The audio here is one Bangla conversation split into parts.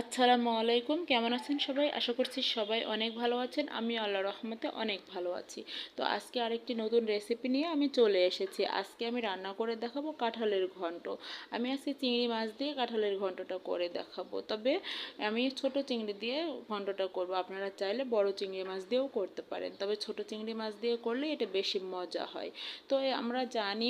আসসালামু আলাইকুম, কেমন আছেন সবাই? আশা করছি সবাই অনেক ভালো আছেন। আমি আল্লাহ রহমতে অনেক ভালো আছি। তো আজকে আরেকটি নতুন রেসিপি নিয়ে আমি চলে এসেছি। আজকে আমি রান্না করে দেখাবো কাঁঠালের ঘন্ট। আমি আজকে চিংড়ি মাছ দিয়ে কাঁঠালের ঘন্টটা করে দেখাবো। তবে আমি ছোট চিংড়ি দিয়ে ঘন্টটা করব। আপনারা চাইলে বড় চিংড়ি মাছ দিয়েও করতে পারেন। তবে ছোট চিংড়ি মাছ দিয়ে করলে এটা বেশি মজা হয়। তো আমরা জানি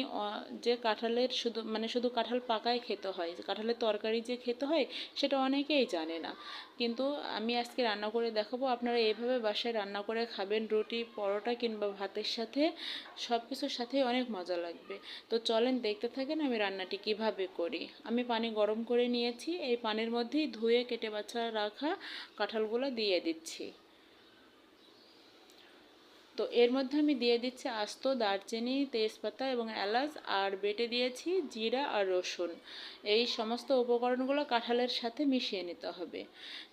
যে কাঁঠালের শুধু মানে শুধু কাঁঠাল পাকায় খেতে হয়। কাঁঠালের তরকারি যে খেতে হয়, সেটা অনেকেই জানে না। কিন্তু আমি আজকে রান্না করে দেখাবো। আপনারা এইভাবে বাসায় রান্না করে খাবেন, রুটি, পরোটা কিংবা ভাতের সাথে সব কিছুর সাথেই অনেক মজা লাগবে। তো চলেন দেখতে থাকেন আমি রান্নাটি কীভাবে করি। আমি পানি গরম করে নিয়েছি, এই পানির মধ্যেই ধুয়ে কেটে বাছা রাখা কাঁঠালগুলো দিয়ে দিচ্ছি। তো এর মধ্যে আমি দিয়ে দিচ্ছি আস্ত, দারচিনি, তেজপাতা এবং এলাচ আর বেটে দিয়েছি জিরা আর রসুন। এই সমস্ত উপকরণগুলো কাঁঠালের সাথে মিশিয়ে নিতে হবে।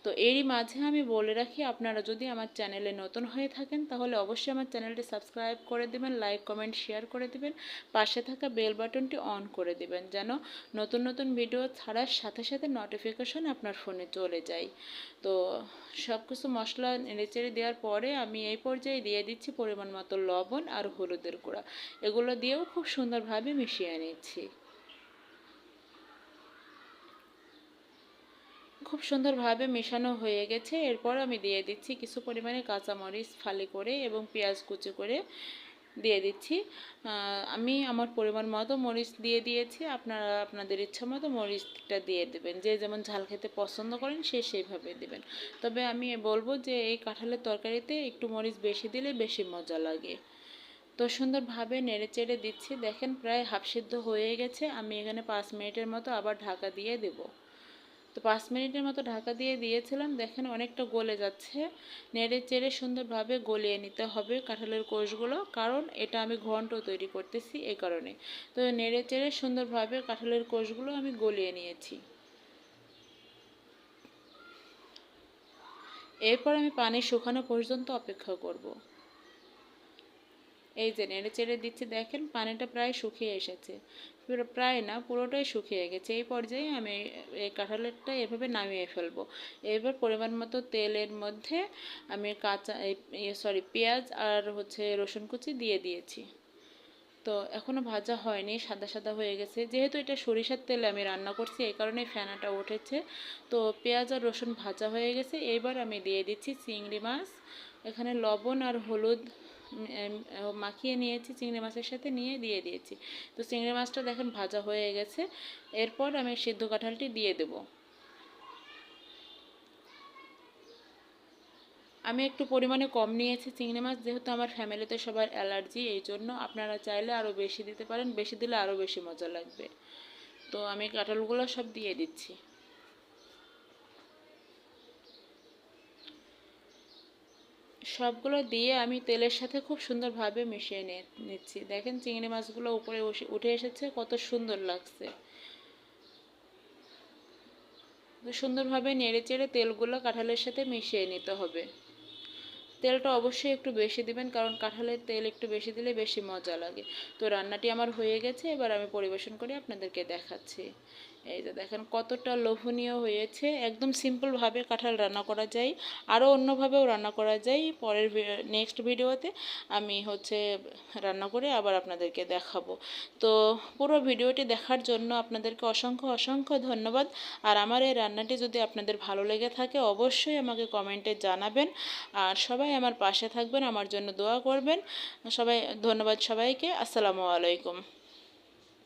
তো এরই মাঝে আমি বলে রাখি, আপনারা যদি আমার চ্যানেলে নতুন হয়ে থাকেন, তাহলে অবশ্যই আমার চ্যানেলটি সাবস্ক্রাইব করে দেবেন, লাইক, কমেন্ট, শেয়ার করে দেবেন, পাশে থাকা বেল বাটনটি অন করে দেবেন যেন নতুন নতুন ভিডিও ছাড়ার সাথে সাথে নোটিফিকেশন আপনার ফোনে চলে যায়। তো সব কিছু মশলা নেড়েচেড়ে দেওয়ার পরে আমি এই পর্যায়ে দিয়ে দিচ্ছি পরিমাণ মতো লবণ আর হলুদের গুঁড়া। এগুলো দিয়েও খুব সুন্দরভাবে মিশিয়ে নিচ্ছি। খুব সুন্দরভাবে মেশানো হয়ে গেছে। এরপর আমি দিয়ে দিচ্ছি কিছু পরিমাণে কাঁচামরিচ ফালি করে এবং পেঁয়াজ কুচি করে দিয়ে দিচ্ছি। আমি আমার পরিমাণ মতো মরিচ দিয়ে দিয়েছি। আপনারা, আপনাদের ইচ্ছা মতো মরিচটা দিয়ে দেবেন। যে যেমন ঝাল খেতে পছন্দ করেন, সে সেইভাবে দেবেন। তবে আমি বলব যে, এই কাঁঠালের তরকারিতে একটু মরিচ বেশি দিলে বেশি মজা লাগে। তো সুন্দরভাবে নেড়ে চেড়ে দিচ্ছি। দেখেন, প্রায় হাফ সিদ্ধ হয়ে গেছে। আমি এখানে পাঁচ মিনিটের মতো আবার ঢাকা দিয়ে দেবো। তো পাঁচ মিনিটের মতো ঢাকা দিয়ে দিয়েছিলাম। দেখেন অনেকটা গলে যাচ্ছে। নেড়ে চেড়ে সুন্দরভাবে গলিয়ে নিতে হবে কাঁঠালের কোষগুলো, কারণ এটা আমি ঘন্ট তৈরি করতেছি এ কারণে। তো নেড়ে চেড়ে সুন্দরভাবে কাঁঠালের কোষগুলো আমি গলিয়ে নিয়েছি। এরপর আমি পানি শুকানো পর্যন্ত অপেক্ষা করব। এই যে নেড়ে চেড়ে দিচ্ছি, দেখেন পানিটা প্রায় শুকিয়ে এসেছে। প্রায় না, পুরোটাই শুকিয়ে গেছে। এই পর্যায়ে আমি এই কাঁঠালেরটা এভাবে নামিয়ে ফেলব। এবার পরিমাণ মতো তেলের মধ্যে আমি কাঁচা সরি পেঁয়াজ আর হচ্ছে রসুন কুচি দিয়ে দিয়েছি। তো এখনও ভাজা হয়নি, সাদা সাদা হয়ে গেছে। যেহেতু এটা সরিষার তেলে আমি রান্না করছি, এই কারণে ফেনাটা উঠেছে। তো পেঁয়াজ আর রসুন ভাজা হয়ে গেছে। এবার আমি দিয়ে দিচ্ছি চিংড়ি মাছ। এখানে লবণ আর হলুদ মাখিয়ে নিয়েছি, চিংড়ি মাছের সাথে নিয়ে দিয়ে দিয়েছি। তো চিংড়ি মাছটা দেখেন ভাজা হয়ে গেছে। এরপর আমি সিদ্ধ কাঁঠালটি দিয়ে দেব। আমি একটু পরিমাণে কম নিয়েছি চিংড়ি মাছ, যেহেতু আমার ফ্যামিলিতে সবার অ্যালার্জি, এই জন্য আপনারা চাইলে আরও বেশি দিতে পারেন, বেশি দিলে আরও বেশি মজা লাগবে। তো আমি কাঁঠালগুলো সব দিয়ে দিচ্ছি। সবগুলো দিয়ে আমি তেলের সাথে খুব সুন্দরভাবে মিশিয়ে নিয়ে নিচ্ছি। দেখেন চিংড়ি মাছগুলো উপরে উঠে এসেছে, কত সুন্দর লাগছে। সুন্দরভাবে নেড়ে চেড়ে তেলগুলো কাঁঠালের সাথে মিশিয়ে নিতে হবে। তেলটা অবশ্যই একটু বেশি দিবেন, কারণ কাঁঠালের তেল একটু বেশি দিলে বেশি মজা লাগে। তো রান্নাটি আমার হয়ে গেছে, এবার আমি পরিবেশন করে আপনাদেরকে দেখাচ্ছি। এই যে দেখেন, কতটা লোভনীয় হয়েছে। একদম সিম্পলভাবে কাঁঠাল রান্না করা যায়। আরও অন্যভাবেও রান্না করা যায়। পরের নেক্সট ভিডিওতে আমি হচ্ছে রান্না করে আবার আপনাদেরকে দেখাবো। তো পুরো ভিডিওটি দেখার জন্য আপনাদেরকে অসংখ্য অসংখ্য ধন্যবাদ। আর আমার এই রান্নাটি যদি আপনাদের ভালো লেগে থাকে, অবশ্যই আমাকে কমেন্টে জানাবেন। আর সবাই আমার পাশে থাকবেন, আমার জন্য দোয়া করবেন। সবাই, ধন্যবাদ সবাইকে। আসসালামু আলাইকুম।